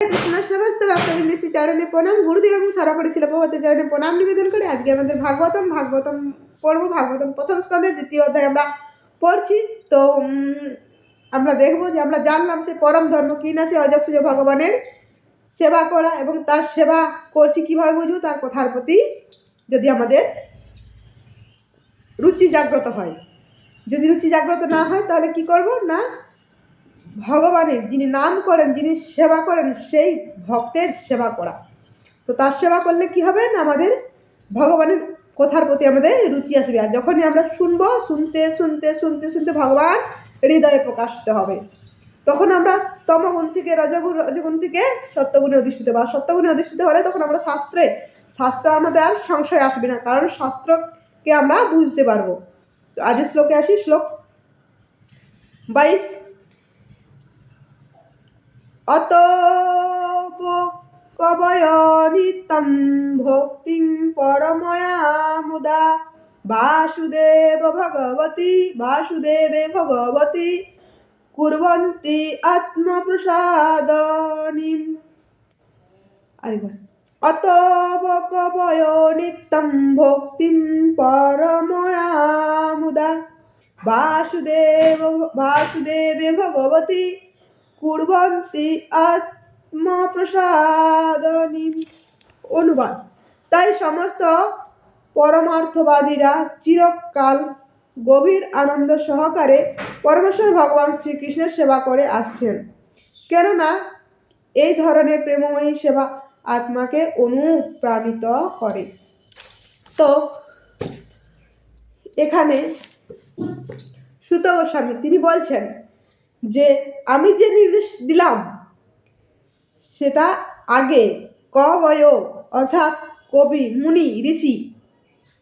কৃষ্ণ সমস্ত ভক্তবৃন্দ শ্রী প্রণাম। গুরুদেব এবং সরাপরি শিলপবতের চরণে প্রণাম নিবেদন করে আজকে আমাদের ভাগবতম ভাগবতম পড়ব, ভাগবতম প্রথম স্কন্ধের দ্বিতীয় অধ্যায় আমরা পড়ছি। তো আমরা দেখব যে আমরা জানলাম সে পরম ধর্ম কি না, সে অজস্র ভগবানের সেবা করা এবং তার সেবা করছি কীভাবে বুঝব? তার কথার প্রতি যদি আমাদের রুচি জাগ্রত হয়। যদি রুচি জাগ্রত না হয় তাহলে কি করব? না ভগবানের যিনি নাম করেন, যিনি সেবা করেন, সেই ভক্তের সেবা করা। তো তার সেবা করলে কি হবে না আমাদের? ভগবানের কথার প্রতি আমাদের রুচি আসবে। আর যখনই আমরা শুনব, শুনতে শুনতে শুনতে শুনতে ভগবান হৃদয়ে প্রকাশিত হবে। তখন আমরা তমগুণ থেকে রজগুণ রজগুণ থেকে সত্যগুণে অধিষ্ঠিত বা সত্যগুণে অধিষ্ঠিত হলে তখন আমরা শাস্ত্রে, শাস্ত্র আমাদের আর সংশয় আসবে না। কারণ শাস্ত্রকে আমরা বুঝতে পারব। তো আজের শ্লোকে আসি। শ্লোক বাইশ। অত কবয় নিত্যম ভক্তিং পরময়া মুদা বাসুদেব ভগবতী বাসুদেবে ভগবতী কুর্বন্তি আত্মপ্রসাদনীম আরেকবার অতব কবয় নিত্যম ভক্তিম পরময়া মুদা বাসুদেব বাসুদেবে ভগবতী কুর্বন্তি আত্মপ্রসাদনী। অনুবাদ। তাই সমস্ত পরমার্থবাদীরা চিরকাল গভীর আনন্দ সহকারে পরমেশ্বর ভগবান শ্রীকৃষ্ণের সেবা করে আসছেন। কেননা এই ধরনের প্রেমময়ী সেবা আত্মাকে অনুপ্রাণিত করে। তো এখানে সুত গোস্বামী, তিনি বলছেন যে আমি যে নির্দেশ দিলাম, সেটা আগে কবয় অর্থাৎ কবি, মুনি, ঋষি,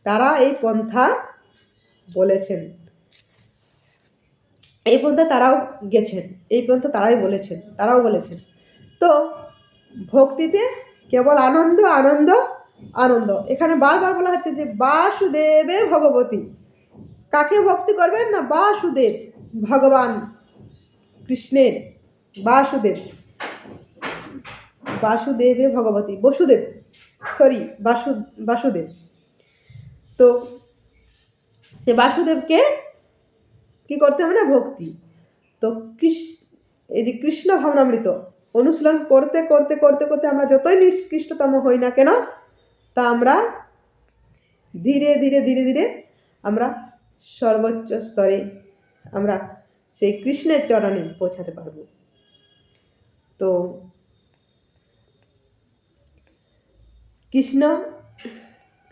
তারা এই পন্থা বলেছেন। এই পন্থা তারাও গেছেন, এই পন্থা তারাই বলেছেন, তারাও বলেছেন। তো ভক্তিতে কেবল আনন্দ আনন্দ আনন্দ। এখানে বারবার বলা হচ্ছে যে বাসুদেবে ভগবতী। কাকে ভক্তি করবেন না বাসুদেব, ভগবান? কৃষ্ণের বাসুদেব। বাসুদেবে ভগবতী। বসুদেব সরি বাসু, বাসুদেব। তো সে বাসুদেবকে কি করতে হবে না? ভক্তি। তো কৃষ, এই যে কৃষ্ণ ভাবনামৃত অনুশীলন করতে করতে করতে করতে আমরা যতই নিষ্কৃষ্টতম হই না কেন, তা আমরা ধীরে ধীরে ধীরে ধীরে আমরা সর্বোচ্চ স্তরে আমরা সেই কৃষ্ণের চরণে পৌঁছাতে পারব। তো কৃষ্ণ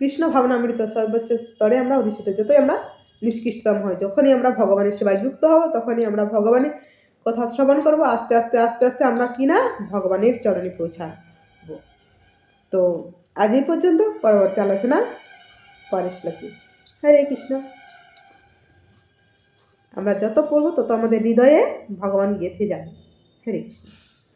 কৃষ্ণ ভাবনামৃত সর্বোচ্চ স্তরে আমরা অধিষ্ঠিত। যতই আমরা নিষ্কৃষ্টতম হয় যখনই আমরা ভগবানের সেবায় যুক্ত হব, তখনই আমরা ভগবানের কথা শ্রবণ করব। আস্তে আস্তে আস্তে আস্তে আমরা কি না? ভগবানের চরণে পৌঁছাব। তো আজ এই পর্যন্ত। পরবর্তী আলোচনা পরে শ্লোকে। হরে কৃষ্ণ। আমরা যত পড়ব তত আমাদের হৃদয়ে ভগবান গেঁথে যাবে। হরে কৃষ্ণ।